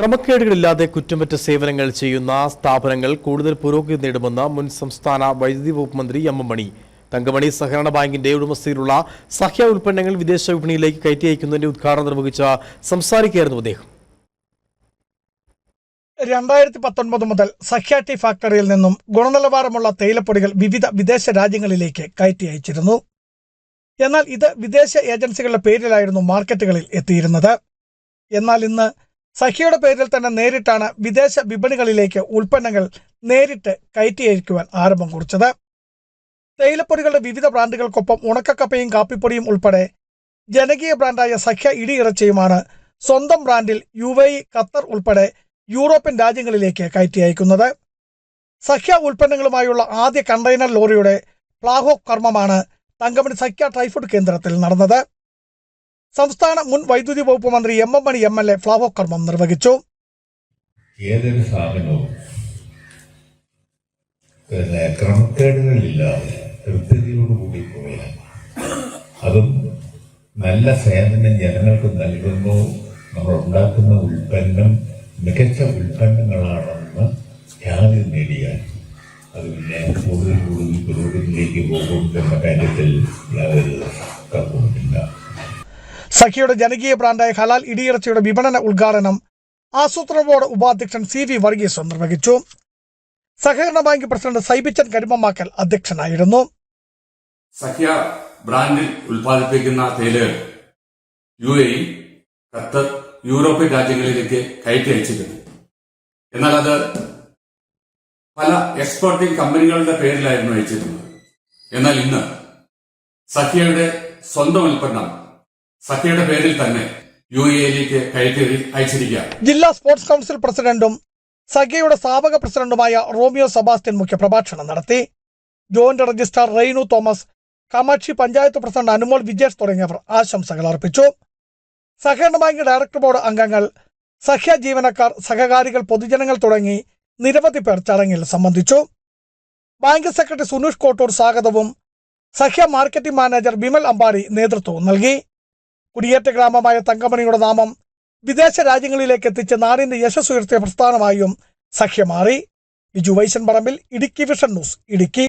ക്രമക്കേടുകളില്ലാതെ കുറ്റമറ്റ സേവനങ്ങൾ ചെയ്യുന്ന സ്ഥാപനങ്ങൾ കൂടുതൽ പുരോഗതി നേടുമെന്ന് മുൻ സംസ്ഥാന വൈദ്യുതി വകുപ്പ് മന്ത്രി എം എം മണി. തങ്കമണി സഹകരണ ബാങ്കിന്റെ ഉടമസ്ഥയിലുള്ള സഹ്യ ഉൽപ്പന്നങ്ങൾ വിദേശ വിപണിയിലേക്ക് കയറ്റി അയക്കുന്നതിന്റെ ഉദ്ഘാടനം നിർവഹിച്ച സംസാരിക്കുകയായിരുന്നു അദ്ദേഹം. രണ്ടായിരത്തി പത്തൊൻപത് മുതൽ സഖ്യ ടീ ഫാക്ടറിയിൽ നിന്നും ഗുണനിലവാരമുള്ള തേയിലപ്പൊടികൾ വിവിധ വിദേശ രാജ്യങ്ങളിലേക്ക് കയറ്റി അയച്ചിരുന്നു. എന്നാൽ ഇത് വിദേശ ഏജൻസികളുടെ പേരിലായിരുന്നു മാർക്കറ്റുകളിൽ എത്തിയിരുന്നത്. എന്നാൽ ഇന്ന് സഖ്യയുടെ പേരിൽ തന്നെ നേരിട്ടാണ് വിദേശ വിപണികളിലേക്ക് ഉൽപ്പന്നങ്ങൾ നേരിട്ട് കയറ്റി അയക്കുവാൻ ആരംഭം കുറിച്ചത്. തേയിലപ്പൊടികളുടെ വിവിധ ബ്രാൻഡുകൾക്കൊപ്പം ഉണക്കക്കപ്പയും കാപ്പിപ്പൊടിയും ഉൾപ്പെടെ ജനകീയ ബ്രാൻഡായ സഖ്യ ഇടിയിറച്ചയുമാണ് സ്വന്തം ബ്രാൻഡിൽ യു എ ഖത്തർ ഉൾപ്പെടെ യൂറോപ്യൻ രാജ്യങ്ങളിലേക്ക് കയറ്റി അയക്കുന്നത് സഖ്യ ഉൽപ്പന്നങ്ങളുമായുള്ള ആദ്യ കണ്ടെയ്നർ ലോറിയുടെ പ്ലാഹോ കർമ്മമാണ് തങ്കമണി സഖ്യ ട്രൈഫുഡ് കേന്ദ്രത്തിൽ നടന്നത്. സംസ്ഥാന മുൻ വൈദ്യുതി വകുപ്പ് മന്ത്രി M M Mani M L A ഫ്ലാവോ കർമ്മം നിർവഹിച്ചു. ഏതൊരു സ്ഥാപനവും ക്രമക്കേടുകളില്ലാതെ അതും നല്ല സേവനം ജനങ്ങൾക്ക് നൽകുന്നു. നമ്മൾ ഉണ്ടാക്കുന്ന ഉൽപ്പന്നം മികച്ച ഉൽപ്പന്നങ്ങളാണെന്ന് യാതൊരു നേടിയാൽ അത് പിന്നെ കൂടുതൽ കൂടുതൽ പുരോഗതിയിലേക്ക് പോകും എന്ന കാര്യത്തിൽ യാതൊരു സഖ്യയുടെ ജനകീയ ബ്രാൻഡായ ഹലാൽ ഇടിയിറച്ചിയുടെ വിപണന ഉദ്ഘാടനം ആസൂത്രണ ബോർഡ് ഉപാധ്യക്ഷൻ സി വി വർഗീസ് നിർവഹിച്ചു. സഹകരണ ബാങ്ക് പ്രസിഡന്റ് സൈബിച്ചൻ കരിമമാക്കൽ അധ്യക്ഷനായിരുന്നു. സഖ്യ ബ്രാൻഡിൽ ഉൽപ്പാദിപ്പിക്കുന്ന തേയിലകൾ യു എ ഖത്തർ യൂറോപ്യൻ രാജ്യങ്ങളിലേക്ക് കയറ്റി അയച്ചിരുന്നു എന്നാൽ അത് പല എക്സ്പോർട്ടിംഗ് കമ്പനികളുടെ പേരിലായിരുന്നു അയച്ചിരുന്നത്. എന്നാൽ ഇന്ന് സഖ്യയുടെ സ്വന്തം ഉൽപ്പന്നം സഖ്യയുടെ പേരിൽ തന്നെ യു എയിലേക്ക് കയറ്റി അയച്ചിരിക്കുക ജില്ലാ സ്പോർട്സ് കൗൺസിൽ പ്രസിഡന്റും സഖ്യയുടെ സ്ഥാപക പ്രസിഡന്റുമായ റോമിയോ സബാസ്റ്റ്യൻ മുഖ്യപ്രഭാഷണം നടത്തി. Joint registrar Reinu Thomas Kamakshi panchayat president Anumol Vijesh തുടങ്ങിയവർ ആശംസകൾ അർപ്പിച്ചു. സഹകരണ ബാങ്ക് ഡയറക്ടർ ബോർഡ് അംഗങ്ങൾ സഖ്യ ജീവനക്കാർ സഹകാരികൾ പൊതുജനങ്ങൾ തുടങ്ങി നിരവധി പേർ ചടങ്ങിൽ സംബന്ധിച്ചു. ബാങ്ക് സെക്രട്ടറി സുനീഷ് കോട്ടൂർ സ്വാഗതവും സഖ്യ മാർക്കറ്റിംഗ് മാനേജർ ബിമൽ അമ്പാടി നേതൃത്വവും നൽകി. കുടിയേറ്റ ഗ്രാമമായ തങ്കമണിയുടെ നാമം വിദേശ രാജ്യങ്ങളിലേക്ക് എത്തിച്ച് നാടിന്റെ യശസ് ഉയർത്തിയ പ്രസ്ഥാനമായും സഖ്യം മാറി ബിജു വൈശൻ പറമ്പിൽ ഇടുക്കി വിഷൻ ന്യൂസ് ഇടുക്കി.